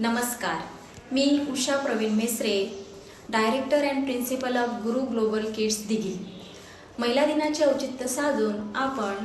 नमस्कार. मी Usha Pravin Mesare director and principal of Guru global kids Dighi. महिला दिनाचे औचित्य साधून आपण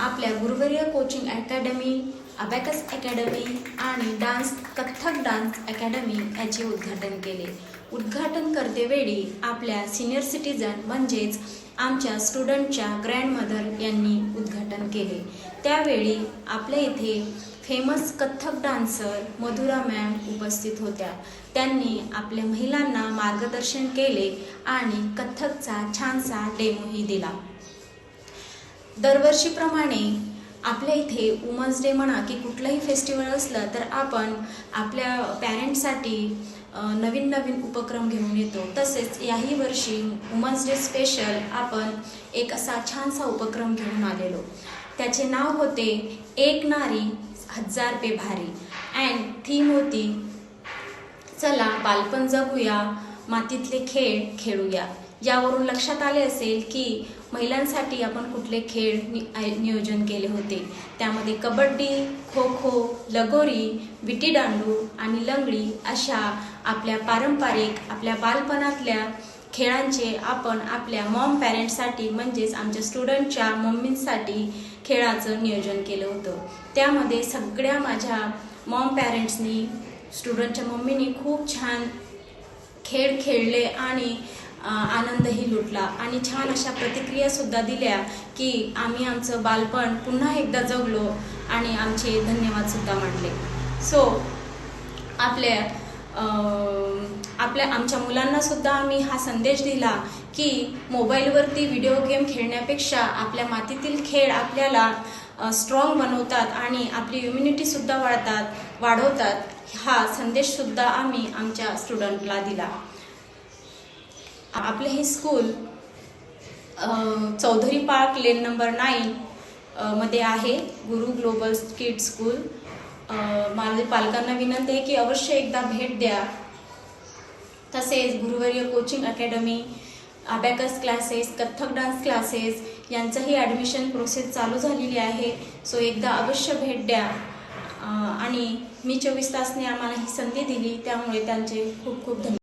आपल्या Guruvarya coaching academy abacus academy आणि डान्स कथ्थक डान्स अकॅडमी याचे उद्घाटन केले. उद्घाटन करतेवेळी आपल्या सिनियर सिटीजन म्हणजेच आमच्या स्टुडंटच्या ग्रँडमदर यांनी उद्घाटन केले. त्यावेळी आपल्या इथे famous Kathak dancer Madhura ma'am उपस्थित होत्या. त्यांनी आपल्या महिलांना मार्गदर्शन केले आणि कथ्थकचा छानसा डेमोही दिला. दरवर्षीप्रमाणे आपल्या इथे वुमन्स डे म्हणा की कुठलंही फेस्टिवल असलं तर आपण आपल्या पॅरेंट्ससाठी नवीन नवीन उपक्रम घेऊन येतो. तसेच याही वर्षी वुमन्स डे स्पेशल आपण एक असा छानसा उपक्रम घेऊन आलेलो. त्याचे नाव होते एक नारी हजार पे भारी. अँड थीम होती चला बालपण जगूया मातीतले खेळ खेळूया. यावरून लक्षात आले असेल की महिलांसाठी आपण कुठले खेळ नि आय- नियोजन केले होते. त्यामध्ये कबड्डी खो खो लगोरी विटीदांडू आणि लंगडी अशा आपल्या पारंपरिक आपल्या बालपणातल्या खेळांचे आपण आपल्या मॉम पॅरेंट्ससाठी म्हणजेच आमच्या स्टुडंटच्या मम्मींसाठी खेळाचं नियोजन केलं होतं. त्यामध्ये सगळ्या माझ्या मॉम पॅरेंट्सनी स्टुडंटच्या मम्मीनी खूप छान खेळ खेळले आणि आनंदही लुटला. आणि छान अशा प्रतिक्रियासुद्धा दिल्या की आम्ही आमचं बालपण पुन्हा एकदा जगलो आणि आमचे धन्यवादसुद्धा म्हटले मांडले. सो आपल्या आपल्या आमच्या मुलांनासुद्धा आम्ही हा संदेश दिला की मोबाईलवरती व्हिडिओ गेम खेळण्यापेक्षा आपल्या मातीतील खेळ आपल्याला स्ट्रॉंग बनवतात आणि आपली इम्युनिटीसुद्धा वाढतात वाढवतात. हा संदेशसुद्धा आम्ही आमच्या स्टुडंटला दिला. आपले हे school Chaudhari park lane number nine मध्ये आहे. गुरु ग्लोबल किड स्कूल माझे पालकांना विनंती आहे की अवश्य एकदा भेट द्या. तसेच Guruvarya coaching academy abacus classes Kathak dance classes यांचंही ॲडमिशन प्रोसेस चालू झालेली आहे. सो एकदा अवश्य भेट द्या. आणि मी चोवीस तासने आम्हाला ही संधी दिली त्यामुळे त्यांचे खूप खूप धन्यवाद.